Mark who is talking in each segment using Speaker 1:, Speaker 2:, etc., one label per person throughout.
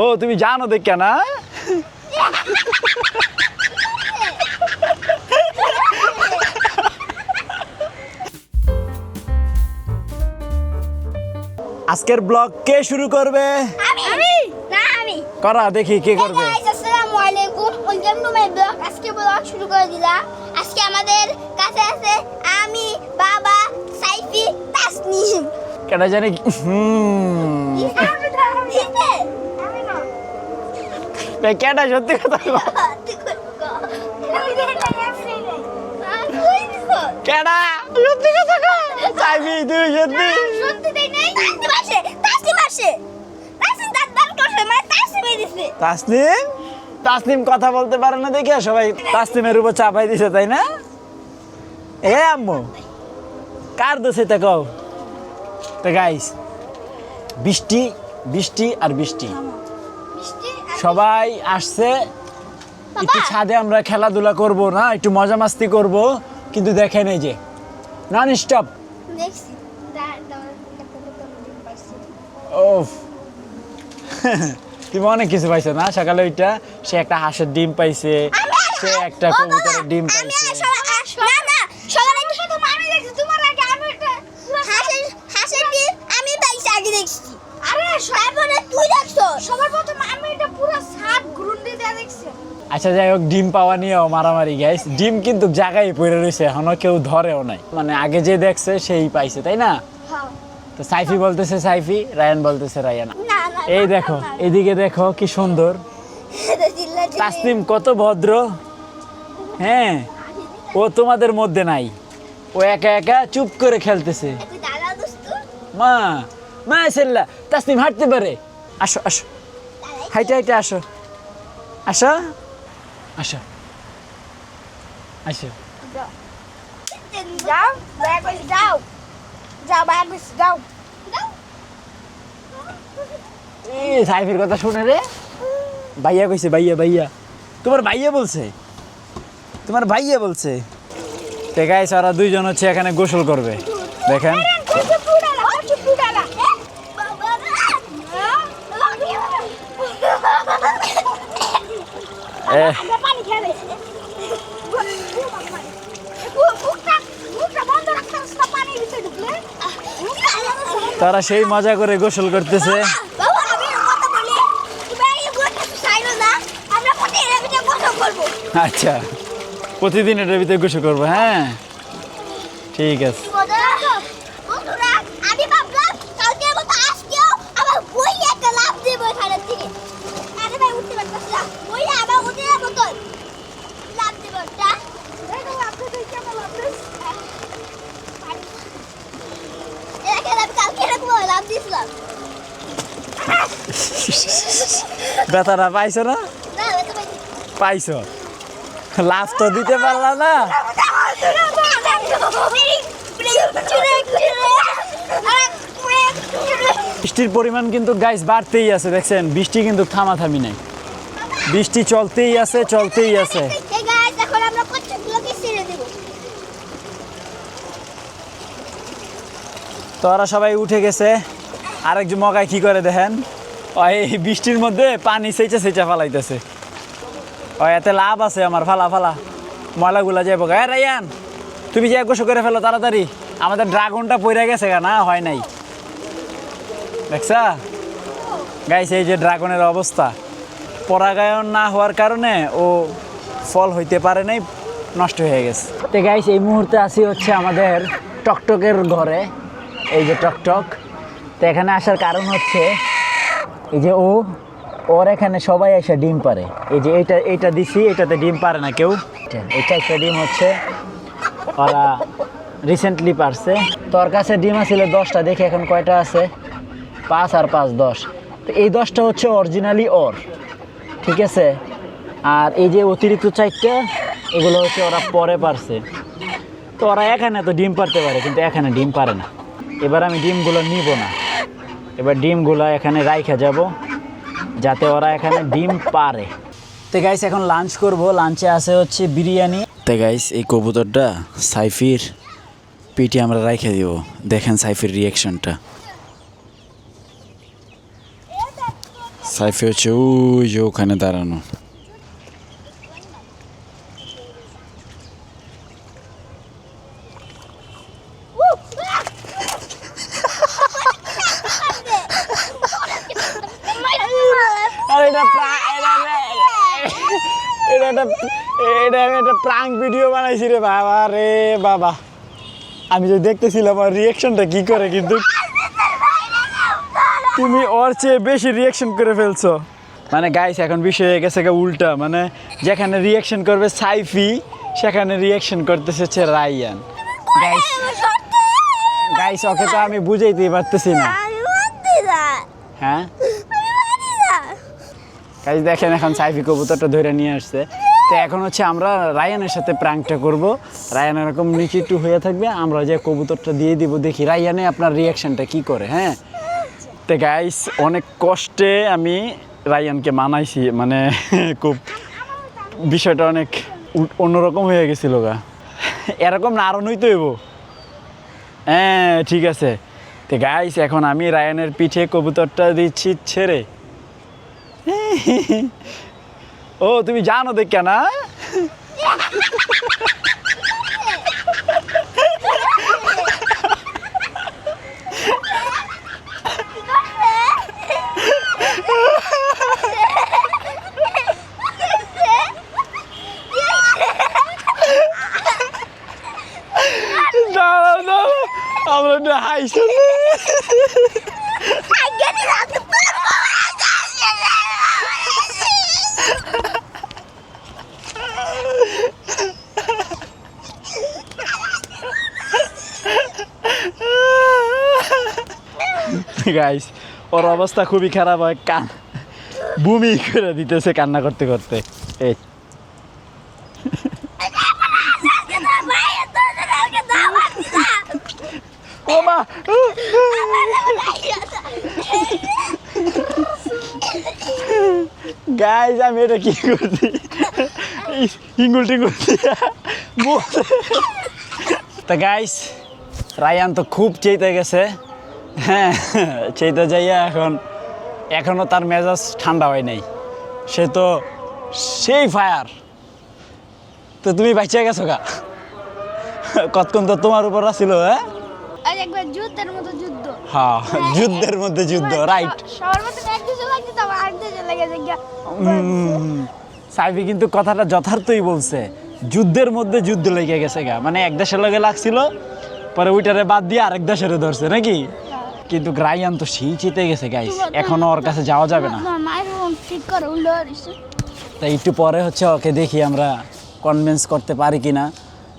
Speaker 1: ও তুমি জানো দেখে না? আজকের ব্লগ কে শুরু করবে?
Speaker 2: আমি। আমি? না আমি।
Speaker 1: করা দেখি কে করবে।
Speaker 2: আসসালামু আলাইকুম। ওয়েলকাম টু মাই ব্লগ আজকে ব্লগ শুরু করে দিলাম। আজকে আমাদের কাছে আছে আমি বাবা তাসনিম
Speaker 1: জানি এ, কেডা সত্যি কথা। কেডা? সত্যি কথা কও। চাইবি তুই সত্যি?
Speaker 2: তাসনিম তাসনিম তাসনিম তাসনিমে
Speaker 1: তাসনিম? তাসনিম কথা বলতে পারে না দেখে সবাই তাসনিমের উপর চাপাই দিছে তাই না? এ আম্মু। কার দোষ এটা কও? তো গাইস বৃষ্টি বৃষ্টি আর বৃষ্টি। সবাই আসছে একটু ছাদে আমরা খেলাধুলা করব না? একটু মজা মাস্তি করব কিন্তু দেখেন এই যে নন স্টপ তুমি অনেক কিছু পাইছো না? সকালে ওইটা সে একটা হাঁসের ডিম পাইছে সে একটা কবুতরের ডিম পাইছে
Speaker 2: আর সবাই- আর সবাই- না, না, সবার আগে শুধু আমি দেখছি, তোমার আগে আমি একটা হাঁসের- হাঁসের ডিম আমি পাইছি আগে দেখছি। তারপরে তুই দেখছ। সবার প্রথম আমি এটা পুরো সাত ঘুরুন্ডি দিয়ে দেখছি।
Speaker 1: আচ্ছা যাই হোক ডিম পাওয়া নিয়েও মারামারি গাইস ডিম কিন্তু জায়গায় পড়ে রয়েছে এখনও কেউ ধরেও নাই। মানে আগে যে দেখছে সেই পাইছে তাই না? তো সাইফি বলতেছে সাইফি রায়ান বলতেছে রায়ান। এই দেখো। এদিকে দেখো কি সুন্দর। তাসনিম কত ভদ্র। হ্যাঁ ও তোমাদের মধ্যে নাই। ও একা একা চুপ করে খেলতেছে? মা মা সেল্লা তাসনিম হাঁটতে পারে। আসো আসো? হাইটে হাইটে আসো। আসো। আসো। আসো।
Speaker 2: যাও, যাও। যাও, যাও। যাও।
Speaker 1: সাইফের কথা শুনে রে। ভাইয়া কইছে ভাইয়া ভাইয়া। তোমার ভাইয়া বলছে? তোমার ভাইয়া বলছে? গাইস ওরা দুইজন হচ্ছে এখানে গোসল করবে। দেখেন
Speaker 2: কইছে পুরালা, কইছে পুরালা। বাবা,
Speaker 1: এ
Speaker 2: আমরা পানি খেয়ে গেছি। মুখটা মুখটা বন্ধ রাখতে হবে না, পানির ভিতরে ঢুকলে।
Speaker 1: তারা সেই মজা করে গোসল করতেছে। আচ্ছা প্রতিদিন এটার ভিতরে গোসল করব হ্যাঁ। ঠিক আছে
Speaker 2: বন্ধুরা, আমি ভাবলাম কালকের মতো আজকেও আমার বই একটা লাভ দেবো এখানের থেকে। আরে ভাই, উঠতে পারতেছি না। বই আবার ওদের মতন লাভ দেবো একটা। এরকম আমি কালকে এরকম লাভ দিয়েছিলাম।
Speaker 1: ব্যথাটা পাইছো না। পাইছো? লাভ তো দিতে পারলা না। বৃষ্টির পরিমাণ কিন্তু গাইস বাড়তেই আছে দেখছেন? বৃষ্টি কিন্তু থামাথামি নাই। বৃষ্টি চলতেই আছে চলতেই আছে। তো ওরা সবাই উঠে গেছে। আরেকজন মগায় কি করে দেখেন? এই বৃষ্টির মধ্যে পানি সেচে সেচে ফালাইতেছে। ও এতে লাভ আছে আমার, ফালা ফালা। ময়লাগুলা যাব হ্যাঁ রাইয়ান তুমি যে গোসল করে ফেলো তাড়াতাড়ি। আমাদের ড্রাগনটা পড়ে গেছে না? হয় নাই। দেখছা? গাইস, এই যে ড্রাগনের অবস্থা। পরাগায়ন না হওয়ার কারণে ও ফল হইতে পারে নাই, নষ্ট হয়ে গেছে। তো গাইস, এই মুহূর্তে আসি হচ্ছে আমাদের টকটকের ঘরে। এই যে টকটক। তো এখানে আসার কারণ হচ্ছে এই যে ও, ওর এখানে সবাই এসে ডিম পারে। এই যে এইটা এইটা দিছি, এটাতে ডিম পারে না কেউ। এটা একটা ডিম হচ্ছে, ওরা রিসেন্টলি পারছে। তোর কাছে ডিম আছিল দশটা, দেখে এখন কয়টা আছে। পাঁচ আর পাঁচ, দশ। তো এই দশটা হচ্ছে অরিজিনালি ওর, ঠিক আছে? আর এই যে অতিরিক্ত চারটা, এগুলো হচ্ছে ওরা পরে পারছে। তো ওরা এখানে তো ডিম পারতে পারে, কিন্তু এখানে ডিম পারে না। এবার আমি ডিমগুলো নিব না। এবার ডিমগুলো এখানে রাইখা যাব, যাতে ওরা এখানে ডিম পারে। তে গাইস এখন লাঞ্চ করব। লাঞ্চে আছে হচ্ছে বিরিয়ানি। তো গাইস এই কবুতরটা সাইফির পিটি আমরা রাইখে দিব। দেখেন সাইফির রিয়াকশনটা সাইফি হচ্ছে ওই যে ওখানে দাঁড়ানো আরে এটা প্রা- এটা এটা একটা এটা আমি একটা প্রাঙ্ক ভিডিও বানাইছি রে বাবা রে বাবা। আমি যে দেখতেছিলাম আর রিয়াকশনটা কি করে কিন্তু? তুমি ওর চেয়ে বেশি রিয়াকশন করে ফেলছো। মানে গাইস এখন বিষয় হয়ে গেছে উল্টা। মানে যেখানে রিয়াকশন করবে সাইফি সেখানে রিয়াকশন করতেছে হচ্ছে রাইয়ান গাইস গাইস ওকে তো আমি বুঝাইতেই পারতেছি না। হ্যাঁ? গাইস দেখেন এখন সাইফি কবুতরটা ধরে নিয়ে আসছে। তো এখন হচ্ছে আমরা রায়ানের সাথে প্রাঙ্কটা করব। রায়ান এরকম নিচে একটু হয়ে থাকবে, আমরা যে কবুতরটা দিয়ে দিব, দেখি রায়ানে আপনার রিয়াকশনটা কি করে হ্যাঁ? তো গাইস অনেক কষ্টে আমি রায়ানকে মানাইছি মানে খুব বিষয়টা অনেক অন্যরকম হয়ে গেছিল গা। এরকম না আরও তো হইব। হ্যাঁ ঠিক আছে। তো গাইস এখন আমি রায়ানের পিঠে কবুতরটা দিচ্ছি, ছেড়ে। ও তুমি জানো দেখে না? আমরা হাই গাইস ওর অবস্থা খুবই খারাপ হয়, কান বুমি করে দিতেছে কান্না করতে করতে। এই। মা! গাইস আমি এটা কি করছি? হিঙ্গুল টিঙ্গুল তা গাইস রায়ান তো খুব চেইতে গেছে। হ্যাঁ চেইতে যাইয়া এখন এখনও তার মেজাজ ঠান্ডা হয় নাই। সে তো সেই ফায়ার তো তুমি বাঁচিয়ে গেছো গা? কতক্ষণ তো তোমার উপর আসছিল হ্যাঁ?
Speaker 2: আজ একবার যুদ্ধের মতো যুদ্ধ।
Speaker 1: হ্যাঁ যুদ্ধের মধ্যে যুদ্ধ রাইট
Speaker 2: সবার লাগছে তো লেগে
Speaker 1: সাইফি কিন্তু কথাটা যথার্থই বলছে। যুদ্ধের মধ্যে যুদ্ধ লেগে গেছে গা। মানে এক দেশের লগে লাগছিল পরে ওইটারে বাদ দিয়ে আরেক দেশের ধরছে নাকি? কিন্তু রায়ান তো সেই চিতে গেছে গাইস এখনও ওর কাছে যাওয়া যাবে না। তাই একটু পরে হচ্ছে ওকে দেখি আমরা কনভিন্স করতে পারি কিনা।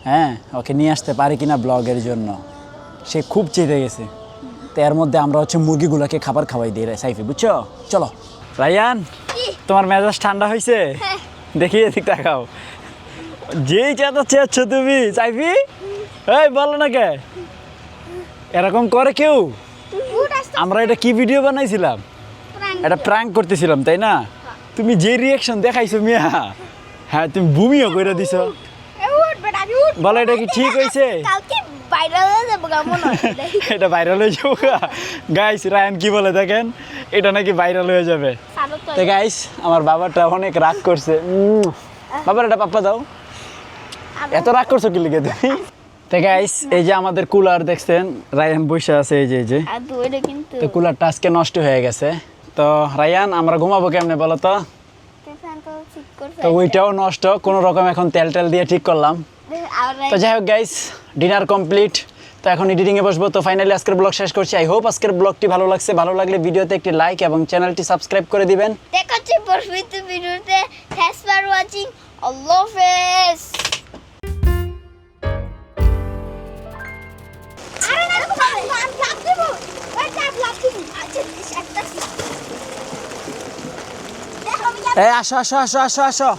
Speaker 1: হ্যাঁ ওকে নিয়ে আসতে পারি কিনা ব্লগের জন্য। সে খুব চেতে গেছে। তো এর মধ্যে আমরা হচ্ছে মুরগিগুলোকে খাবার খাওয়াই দিই সাইফি বুঝছ? চলো। রায়ান তোমার মেজাজ ঠান্ডা হয়েছে
Speaker 2: হ্যাঁ।
Speaker 1: দেখি এদিক তাকাও। যেই চেতা চেয়েছ তুমি সাইফি? এই বলো না কে? এরকম করে কেউ? আমরা এটা কি ভিডিও বানাইছিলাম? এটা প্র্যাঙ্ক করতেছিলাম তাই না? তুমি যে রিয়াকশন দেখাইছো মিয়া হ্যাঁ তুমি বুমিও করে দিছো। বলো এটা কি ঠিক হয়েছে
Speaker 2: হয়ে হয়।
Speaker 1: এটা ভাইরাল হয়ে যাব গাইস রায়ান কি বলে দেখেন? এটা নাকি ভাইরাল হয়ে যাবে।
Speaker 2: তো
Speaker 1: গাইস আমার বাবাটা অনেক রাগ করছে। বাবার এটা পাপ্পা দাও। এত রাগ করছ কি লিখে তুমি? তো গাইস এই যে আমাদের কুলার দেখছেন রায়ান বসে আছে এই যে এই যে। তো কুলারটা আজকে নষ্ট হয়ে গেছে। তো রায়ান আমরা ঘুমাবো কেমনে বলো তো? ওইটাও নষ্ট কোনো রকম এখন তেল টেল দিয়ে ঠিক করলাম। তো যাই হোক গাইস ডিনার কমপ্লিট তো এখন এডিটিংয়ে বসবো তো ফাইনালি আজকের ব্লগ শেষ করছি। আই হোপ আজকের ব্লগটি ভালো লাগছে। ভালো লাগলে ভিডিওতে একটি লাইক এবং চ্যানেলটি সাবস্ক্রাইব করে দিবেন।
Speaker 2: দেখা হচ্ছে পরবর্তী ভিডিওতে থ্যাঙ্কস ফর ওয়াচিং আল্লাহ হাফেজ
Speaker 1: এই আসো আসো আসো আসো আসো